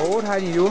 Ủa thay gì vui?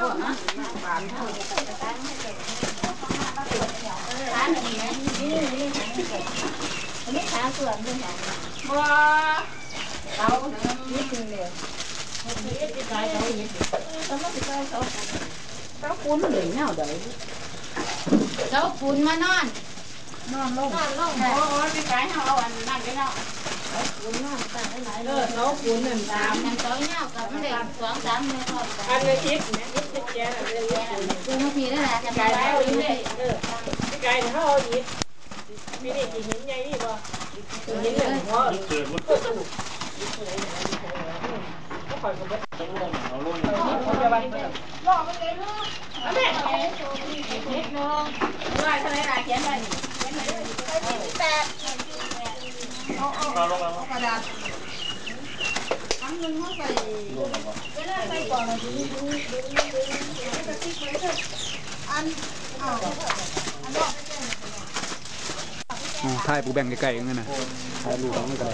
ะย่างก็คุณเอามาของเรียนเจ้าเขาไปเอาเจ้าปุ้นมานอน นอนลงนอนลงโอ้ยไปขายเอาอันนั่นไปเนาะ ปุ้นนอนตั้งไว้ไหนเลยเขาปุ้นหนึ่งสามนั่นเขาเงากับมันเด็กสองสามมือพร้อมกันอันนี้ทิพย์นะทิพย์จะแก่อะไรเลยคือเมื่อกี้นั่นแหละจะไปกายแล้แล้ววอีอีกเลเลยยเออพี่กายเนี่ยเขาเอาอีกมีนี่กี่หินใหญ่นี่บ่กี่หินหนึ่งเพราะเกิดมันก็คอยกับเบิดเอาลงเขาจะไปรอมันเลยลูกแม่นิดนึงว่าเท่าไหร่เขียนไปเขียนไปแปด เอาลงแล้วกระดาษอันนึงเขาใส่เวลาใส่ก่อนดูดูดูดูแล้วก็ติ๊กไว้เถอะอันเอาอันนอกถ่ายปูแบ่งไกลๆกันนะถ่ายปูไม่ไกล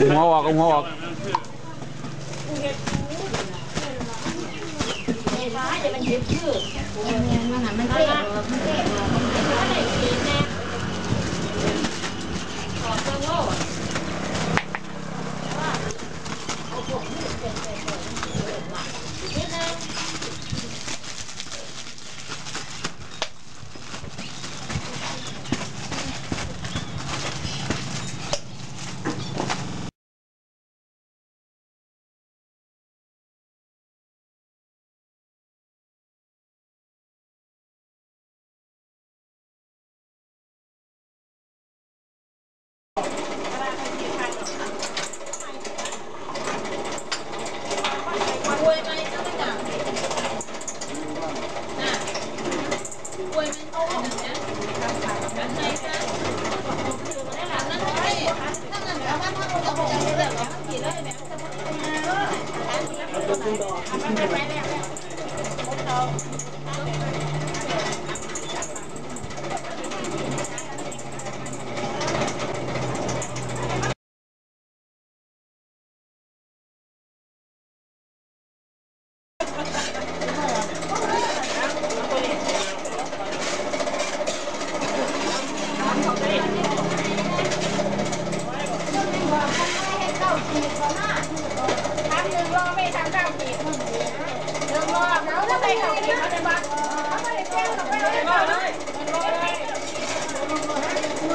หัวออกเอาหัวออกมันหันมันเตะมันเตะทำหนึ่งรอม่ทำเก้าขีดหนึ่งรอแล้วถ้าใส่เจะมาเขาไม่ได้แจ้งกับ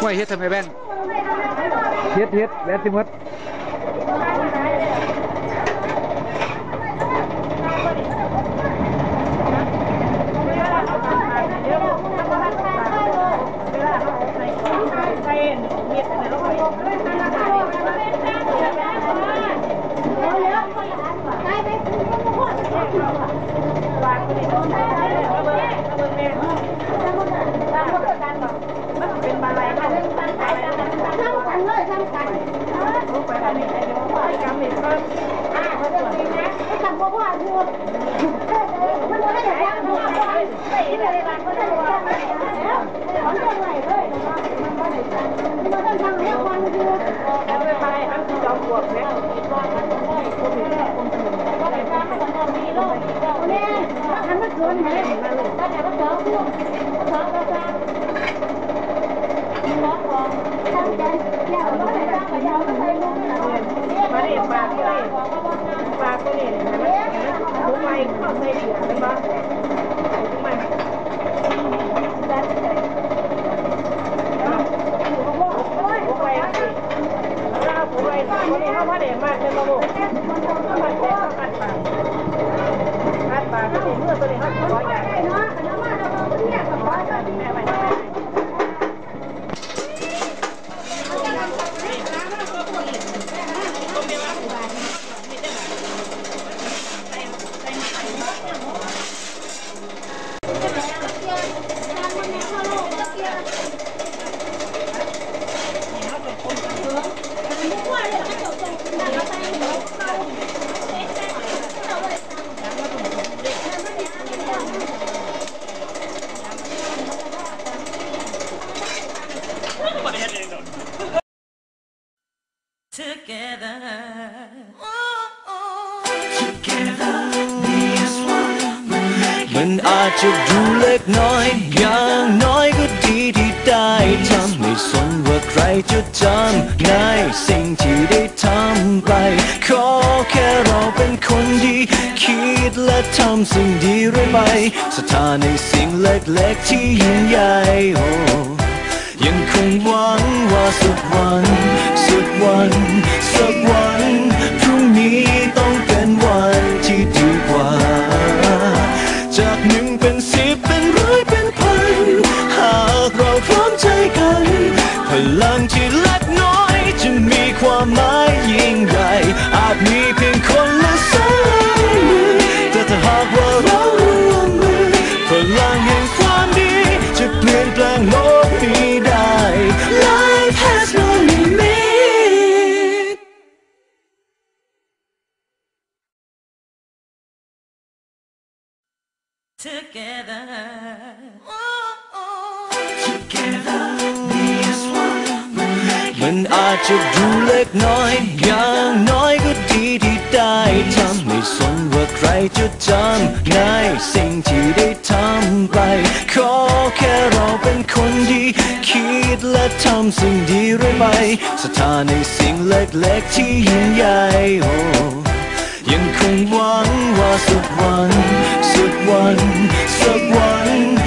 ห้วยเฮ็ดทำไมแบ่งเฮ็ดเฮ็ดแบนสิมด เลงเจ้าเจะดูเล็กน้อย อย่างน้อยก็ดีที่ได้ทำไม่สนว่าใครจะจำในสิ่งที่ได้ทำไป ขอแค่เราเป็นคนดี คิดและทำสิ่งดีเรื่อยไปสถานในสิ่งเล็กๆที่ยิ่งใหญ่โอ้ยังคงหวังว่าสักวัน สักวัน สักวัน ยิ่งใหญ่อาจมีเพียงคนละสายมือแต่ถ้าหากว่าเราร่วมมือพลังแห่งความดีจะเปลี่ยนแปลงโลกนี้ได้ Life has no limit Together Together มันอาจจะดูเล็กน้อย อย่างน้อยก็ดีที่ได้ทำไม่สนว่าใครจะจำในสิ่งที่ได้ทำไป ขอแค่เราเป็นคนดีคิดและทำสิ่งดีเรื่อยไปสถานในสิ่งเล็กๆที่ยิ่งใหญ่โอ้ยังคงหวังว่าสักวัน สักวัน สักวันพรุ่งนี้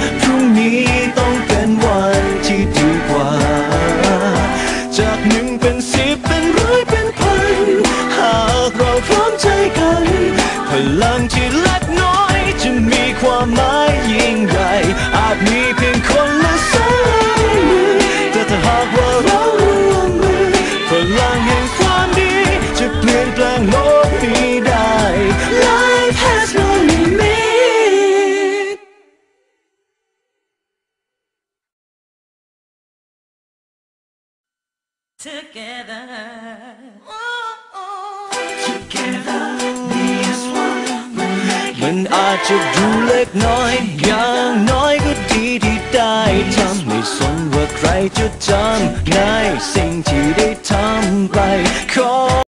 มันอาจจะดูเล็กน้อย อย่างน้อยก็ดีที่ได้ทำไม่สนว่าใครจะจำในสิ่งที่ได้ทำไปขอ